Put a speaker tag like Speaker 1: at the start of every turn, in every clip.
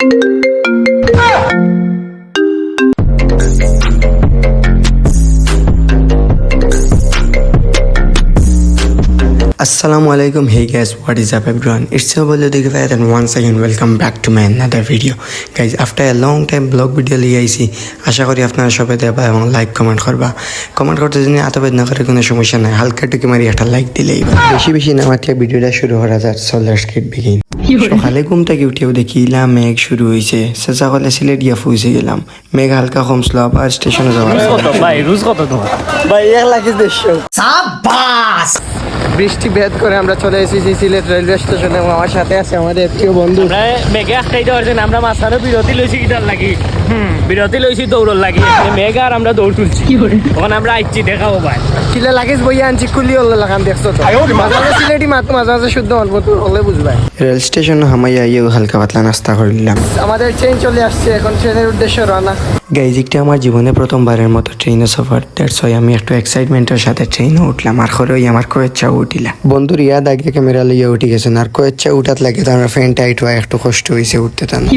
Speaker 1: Música Assalamu alaikum, hey guys, what is up everyone? It's your boy Ludik Fayed and once again welcome back to my another video. Guys, after a long time blog video লিয়ে আইছি আশা করি আপনারা সবাই দেবা এবং like comment করবা। Comment করতে যদি আতবেদ না করে কোনো সমস্যা নাই। হালকা টুকি মারি একটা লাইক দিলেই। বেশি বেশি না মাত্র ভিডিওটা শুরু করা যাক। সো লেটস গেট বিগিন সকালে ঘুম থেকে উঠেও দেখিলাম মেঘ শুরু হয়েছে চেঁচা কলে সিলেট গিয়া ফুসে গেলাম। মেঘ হালকা কমছিল আবার স্টেশনে যাওয়ার
Speaker 2: কত? ভাই রুজ কত তোমার?
Speaker 1: ভাই এক লাখে দেড়শো। বৃষ্টি ভেদ করে আমরা চলে এসেছি সিলেট রেলওয়ে স্টেশনে এবং আমার সাথে আছে আমাদের প্রিয় বন্ধু।
Speaker 2: আমরা আটকাই দেওয়ার জন্য আমরা মাঝখানে বিরতি লইছি কিটার লাগি। হুম বিরতি লইছি দৌড়ল লাগি। মেঘ আর আমরা দৌড় তুলছি। তখন আমরা আইছি দেখাবো ভাই।
Speaker 1: চিলে লাগেজ বইয়া আনছি কুলি হলে লাগান দেখছ তো। মাঝে মাঝে সিলেটি মাত মাঝে মাঝে শুদ্ধ অল্প তো হলে বুঝবাই। রেল স্টেশন হামাইয়া ইয়ে হালকা পাতলা নাস্তা করলাম আমাদের ট্রেন চলে আসছে এখন ট্রেনের উদ্দেশ্যে রওনা। গাইজিকটা আমার জীবনে প্রথমবারের মতো ট্রেনে সফর দ্যাটস ওয়াই আমি একটু এক্সাইটমেন্টের সাথে ট্রেনে উঠলাম আর খরই আমার কয়েচ্ছা উঠিলা। বন্ধুর ইয়াদ আগে ক্যামেরা লইয়া উঠি গেছেন আর কয়েচ্ছা উঠাত লাগে তো আমার ফ্যান টাইট হয় একটু কষ্ট হয়েছে উঠতে
Speaker 2: তুমি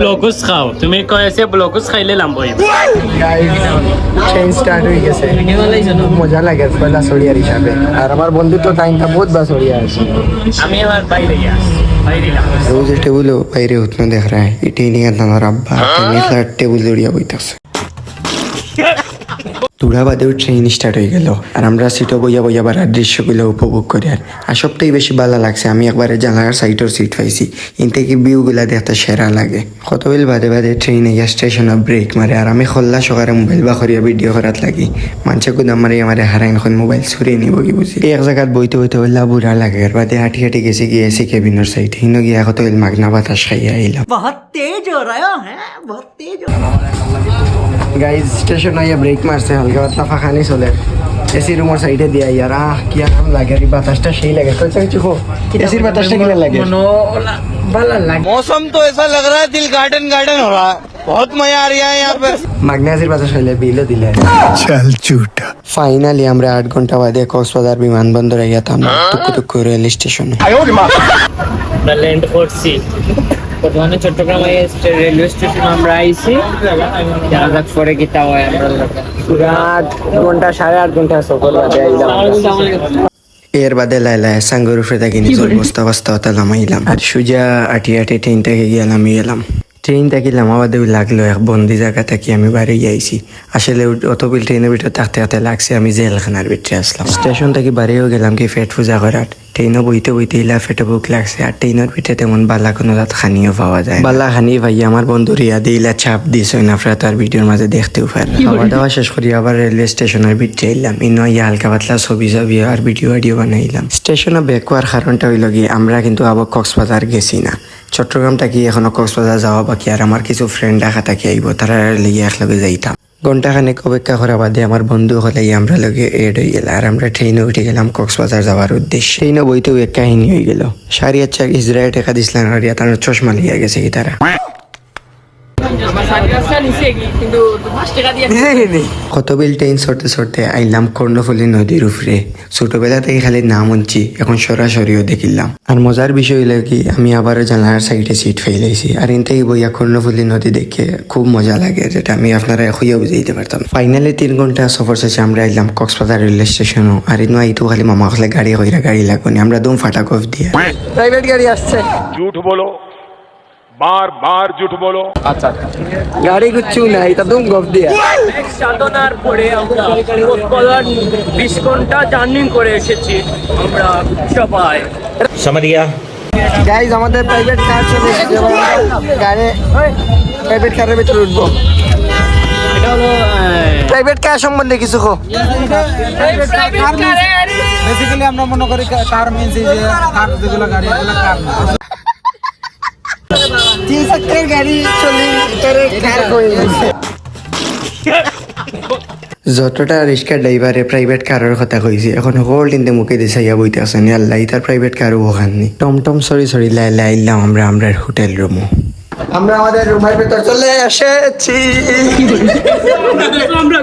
Speaker 2: ব্লকুস খাও তুমি কয়েছে ব্লকুস খাইলে লাম্ব
Speaker 1: ট্রেন স্টার্ট হয়ে গেছে। মজা লাগে পয়লা সরিয়ার হিসাবে। আর আমার বন্ধু তো টাইমটা বহুত বা সরিয়া আছে।
Speaker 2: আমি আমার বাইরে আস
Speaker 1: রোজ টেবুলও বাইরে উঠনো দেখ রা এটাই নিয়ে আমার আব্বা টেবিল টেবুল জড়িয়া বইতাছে। তুরাবাদেও ট্রেন স্টার্ট হয়ে গেল। আর আমরা সিটও বইয়া বইয়া বার দৃশ্যগুলো উপভোগ করি। আর আর সবটাই বেশি ভালো লাগছে। আমি একবারে জানালার সাইডের সিট পাইছি। ইন থেকে ভিউগুলা দেখতে সেরা লাগে। কতবিল বাদে বাদে ট্রেন ইয়া স্টেশনে ব্রেক মারে। আর আমি খোল্লা সকালে মোবাইল বা করিয়া ভিডিও করাত লাগি। মানুষে কুদাম মারি আমার হারাইনখন মোবাইল ছুড়ে নিব কি বুঝি? এক জায়গাত বইতে বইতে হইলা বুড়া লাগে। আর বাদে হাঁটি হাঁটি গেছি গিয়ে এসি কেবিনের সাইড হিনো গিয়া কত মাগনা বাতাস খাইয়া আইলাম
Speaker 3: বহুত তেজ হ্যাঁ বহুত তেজ
Speaker 1: গাইজ স্টেশন আইয়া ব্রেক মারছে হালকা পাতলা ফাঁকানি চলে। এসি রুমের সাইডে দিয়ে আইয়া আহ কি আরাম লাগে রে বাতাসটা সেই লাগে। কইছে কিছু হো এসির বাতাসটা কি লাগে?
Speaker 4: ভালো লাগে। মৌসুম তো এসা লাগ রহা দিল গার্ডেন গার্ডেন হো রহা বহুত মজা আ রিয়া ইয়াহ
Speaker 1: পে ম্যাগনেসির বাতাস হইলে বিলও দিলে। চল চুট। ফাইনালি আমরা আট ঘণ্টা বাদে কক্সবাজার বিমান বন্দরে বিমানবন্দরে গেতাম টুকু টুকু রেল স্টেশনে।
Speaker 2: ল্যান্ড করছি। বর্তমানে চট্টগ্রাম রেলওয়ে স্টেশন আমরা আইছি। যাক পরে কি তাও আমরা
Speaker 1: আট ঘণ্টা সাড়ে আট ঘণ্টা সফর বাদে আইলাম। এর বাদে লাইলা সাঙ্গর উপরে থাকি নিজের বস্তা বস্তা হতে নামাইলাম। আর সুজা আটি আটি ট্রেন থেকে গিয়ে আমি এলাম ট্রেন থাকি লামাবাদে লাগল এক বন্দি জায়গা থাকি আমি বাড়ি আইছি। আসলে অতবিল ট্রেনের ভিতরে থাকতে থাকতে লাগছে আমি জেলখানার ভিতরে আসলাম। স্টেশন থেকে বাড়িও গেলাম কি পেট পূজা করার? ট্রেনও বইতে বইতে ইলা ফেটে বুক লাগছে আর ট্রেনের ভিতরে তেমন বালা কোনো রাত খানিও পাওয়া যায় বালা খানি ভাই আমার বন্ধু রিয়া দিয়ে ইলা চাপ দিস না আপনারা তো আর ভিডিওর মাঝে দেখতেও পারেন খাওয়া দাওয়া শেষ করি আবার রেলওয়ে স্টেশনের ভিতরে এলাম। ইনো ইয়া হালকা পাতলা ছবি ছবি আর ভিডিও ভিডিও বানাইলাম স্টেশনে ব্যাক হওয়ার কারণটা হইল গিয়ে আমরা কিন্তু আবার কক্সবাজার গেছি না। চট্টগ্রাম থাকি এখনও কক্সবাজার যাওয়া বাকি আর আমার কিছু ফ্রেন্ড ডাকা থাকি আইব তারা লিগে একলগে যাইতাম ঘন্টাখানেক অপেক্ষা করা বাদে আমার বন্ধু হলে আমরা লগে এড হয়ে গেল। আর আমরা ট্রেনে উঠে গেলাম কক্সবাজার যাওয়ার উদ্দেশ্যে। ট্রেনে বইতেও এক কাহিনী হয়ে গেল। সারিয়া আচ্ছা ইসরায়েল টেকা দিছিলেন আর তার চশমা লিয়া গেছে কি তারা? কতবিল ট্রেন সরতে সরতে আইলাম কর্ণফুলী নদীর উপরে। ছোটবেলা থেকে খালি নাম উঠছি এখন সরাসরিও দেখিলাম। আর মজার বিষয় হলো কি আমি আবারও জানালার সাইডে সিট ফেলেছি আর ইনতেই বইয়া কর্ণফুলী নদী দেখে খুব মজা লাগে যেটা আমি আপনারা এখনও দিতে পারতাম। ফাইনালি তিন ঘণ্টা সফর শেষে আমরা আইলাম কক্সবাজার রেলওয়ে স্টেশনও আর ইনো আইতো খালি মামা খালে গাড়ি হইরা গাড়ি লাগুনি আমরা দুম ফাটা কফ দিয়ে। প্রাইভেট গাড়ি আসছে।
Speaker 5: ঝুঠ বলো बार बार झूठ बोलो
Speaker 1: গাড়ি কুচ্ছু নাই তা দম গফ দিয়া
Speaker 2: সাধনার পরে আমরা কলার বিশ ঘন্টা জার্নি করে এসেছি আমরা সবাই
Speaker 1: গাইজ আমাদের প্রাইভেট কার চলে এসেছে এবার আমরা গাড়ি প্রাইভেট কারের ভিতরে উঠবো
Speaker 2: এটা হলো
Speaker 1: প্রাইভেট কার সম্বন্ধে কিছু কো
Speaker 3: বেসিক্যালি আমরা মনে করি কার মিনস যে কার যেগুলো গাড়ি এগুলো কার না
Speaker 1: তিন চাকার গাড়ি চলে ভিতরে কার কই যতটা রিক্সা ড্রাইভারে প্রাইভেট কারের কথা কইছে এখন হোল্ড ইনতে মুখে দিছে ইয়া বইতে আছেন আল্লাহ তার প্রাইভেট কারও ওখানে টমটম সরি সরি লাই লাইলাম আমরা আমরা হোটেল রুমও আমরা আমাদের রুমের ভিতর চলে এসেছি।
Speaker 2: আমরা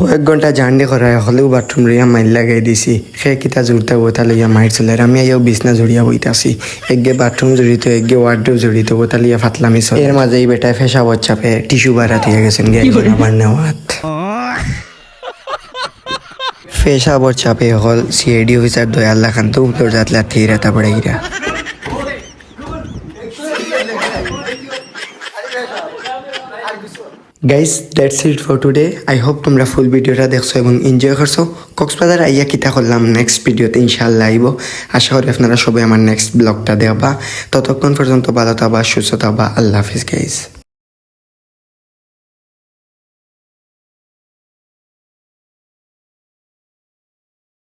Speaker 1: কয়েক ঘণ্টা জার্নি করা হলেও বাথরুম লইয়া মাইল লাগাই দিছি। সে কিতা জুড়তে বোতা লইয়া মাইর চলে। আমি আইও বিছনা জড়িয়া বইতাছি একগে বাথরুম জড়িত একগে ওয়ার্ড্রোপ জড়িত বোতা লইয়া ফাতলামি চলে এর মাঝে এই বেটায় ফেসা বচ্চাপে টিস্যু বাড়া দিয়ে গেছেন গিয়ে আবার নেওয়াত ফেসা বচ্চাপে হল। সিএডি অফিসার দয়াল খান তো উত্তর জাতলা থিরা তারপরে guys that's it for today I hope তোমরা ফুল ভিডিওটা দেখছ এবং এনজয় করছ। কক্সবাজার আইয়া কিতা করলাম নেক্সট ভিডিওতে ইনশাল্লাহ আইব। আশা করি আপনারা সবাই আমার নেক্সট ব্লগটা দেখবা। ততক্ষণ পর্যন্ত ভালো থাকবা, সুস্থ থাকবা। আল্লাহ হাফিজ গাইস